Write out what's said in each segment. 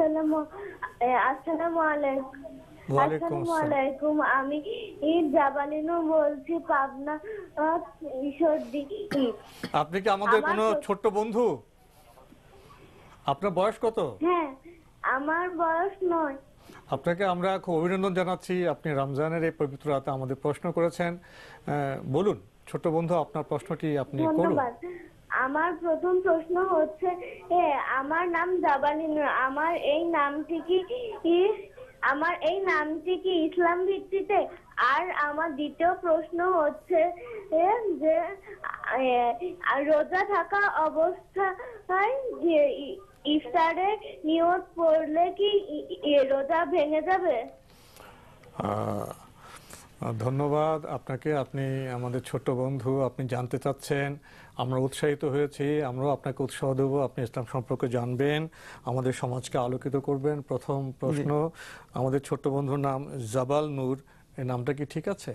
আসসালামু আসসালামু আলাইকুম। আসসালামু আলাইকুম। আমি জাবালিনু বলছি পাবনা ঈশ্বরদী। আপনি কি আমাদের কোনো ছোট্ট বন্ধু? আপনার বয়স কত? হ্যাঁ আমার বয়স নয়। আপনাকে আমরা খুব অভিনন্দন জানাচ্ছি। আপনি রমজানের এই পবিত্র রাতে আমাদের প্রশ্ন করেছেন। বলুন ছোট্ট বন্ধু আপনার প্রশ্নটি আপনি করুন। আমার প্রথম প্রশ্ন হচ্ছে আমার নাম জাবালিনুর আমার এই নামটি কি আমার এই নামটি কি ইসলাম ভিত্তিতে? আর আমার দ্বিতীয় প্রশ্ন হচ্ছে যে রোজা থাকা অবস্থায় ইফতারে নিয়ত পড়লে কি রোজা ভেঙে যাবে? ধন্যবাদ। আপনাকে আপনি আমাদের ছোট্ট বন্ধু আপনি জানতে চাচ্ছেন আমরা উৎসাহিত হয়েছি আমরাও আপনাকে উৎসাহ দেবো আপনি ইসলাম সম্পর্কে জানবেন আমাদের সমাজকে আলোকিত করবেন। প্রথম প্রশ্ন আমাদের ছোট বন্ধুর নাম জাবাল নূর এই নামটা কি ঠিক আছে?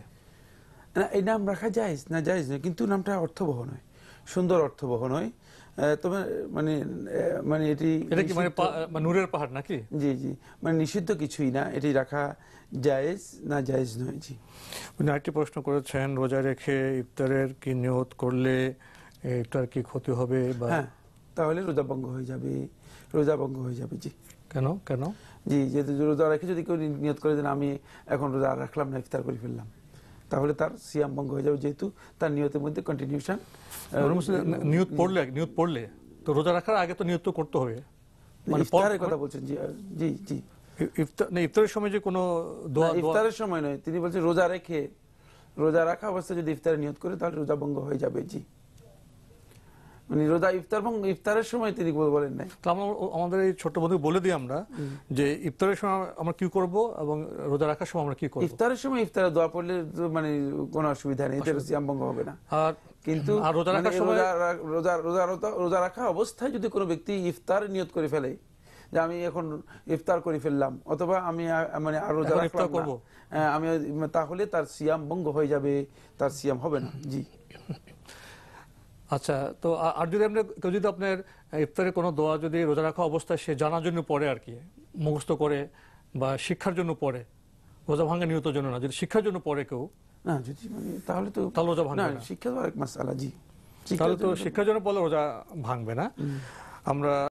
না এই নাম রাখা যায় না যায় না কিন্তু নামটা অর্থবহ নয়। সুন্দর অর্থবহ নয়। আহ, তবে মানে মানে এটি এটা কি মানে মানে নূরের পাহাড় নাকি? জি জি। মানে নিষিদ্ধ কিছুই না এটি রাখা জায়েজ না জায়েজ নয় জি। উনি আরেকটি প্রশ্ন করেছেন রোজা রেখে ইফতারের কি নিয়ত করলে ইফতার কি ক্ষতি হবে বা হ্যাঁ তাহলে রোজা ভঙ্গ হয়ে যাবে রোজা ভঙ্গ হয়ে যাবে জি। কেন? কেন? জি যেহেতু রোজা রেখে যদি কেউ নিয়ত করে দেন আমি এখন রোজা রাখলাম না ইফতার করে ফেললাম। তাহলে তার সিয়াম ভঙ্গ হয়ে যাবে যেহেতু তার নিয়তের মধ্যে কন্টিনিউশন নিয়ত পড়লে নিয়ত পড়লে তো রোজা রাখার আগে তো নিয়ত তো করতে হবে। মানে কথা বলছেন জি জি জি। ইফতারের সময় যে কোনো দোয়া ইফতারের সময় নয় তিনি বলছেন রোজা রেখে রোজা রাখা অবস্থায় যদি ইফতারে নিয়ত করে তাহলে রোজা ভঙ্গ হয়ে যাবে জি। মানে রোজা ইফতার ভঙ্গ ইফতারের সময় তিনি বলেন নাই তো আমরা আমাদের এই ছোট্ট বন্ধু বলে দিই আমরা যে ইফতারের সময় আমরা কি করব এবং রোজা রাখার সময় আমরা কি করব ইফতারের সময় ইফতারে দোয়া পড়লে মানে কোনো অসুবিধা নেই এতে সিয়াম ভঙ্গ হবে না আর কিন্তু রোজা মানে রাখার সময় রোজা রোজা রোজা রাখা অবস্থায় যদি কোনো ব্যক্তি ইফতার নিয়ত করে ফেলে যে আমি এখন ইফতার করে ফেললাম অথবা আমি মানে আর রোজা ইফতার। করব। হ্যাঁ, আমি তাহলে তার সিয়াম ভঙ্গ হয়ে যাবে তার সিয়াম হবে না জি আচ্ছা তো আর যদি আপনি কেউ যদি আপনার ইফতারে কোনো দোয়া যদি রোজা রাখা অবস্থায় সে জানার জন্য পড়ে আর কি মুখস্থ করে বা শিক্ষার জন্য পড়ে রোজা ভাঙা নিহত জন্য না যদি শিক্ষার জন্য পড়ে কেউ? না যদি মানে তাহলে তো তাহলে রোজা ভাঙবে না। শিক্ষা তো আরেক মাসালা জি তাহলে তো তো- শিক্ষার জন্য পড়লে রোজা ভাঙবে না। আমরা